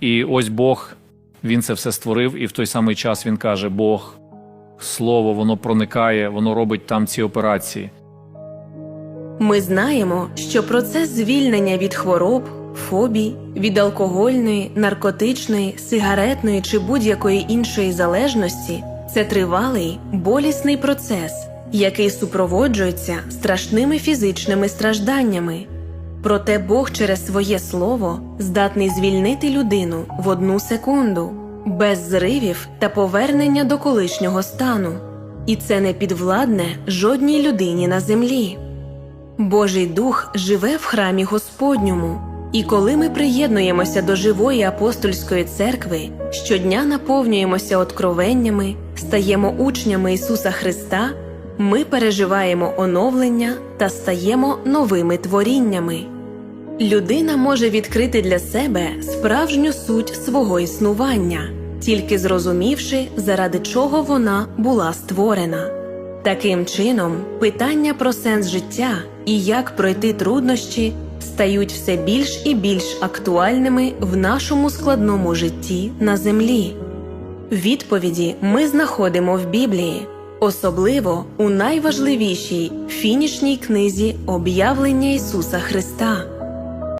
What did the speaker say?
І ось Бог, Він це все створив, і в той самий час Він каже: Бог, Слово, воно проникає, воно робить там ці операції. Ми знаємо, що процес звільнення від хвороб, фобій, від алкогольної, наркотичної, сигаретної чи будь-якої іншої залежності це тривалий, болісний процес, який супроводжується страшними фізичними стражданнями. Проте Бог через своє слово здатний звільнити людину в одну секунду, без зривів та повернення до колишнього стану. І це не підвладне жодній людині на землі. Божий Дух живе в храмі Господньому, і коли ми приєднуємося до живої апостольської церкви, щодня наповнюємося откровеннями, стаємо учнями Ісуса Христа, ми переживаємо оновлення та стаємо новими творіннями. Людина може відкрити для себе справжню суть свого існування, тільки зрозумівши, заради чого вона була створена. Таким чином, питання про сенс життя і як пройти труднощі стають все більш і більш актуальними в нашому складному житті на землі. Відповіді ми знаходимо в Біблії, особливо у найважливішій фінішній книзі об'явлення Ісуса Христа.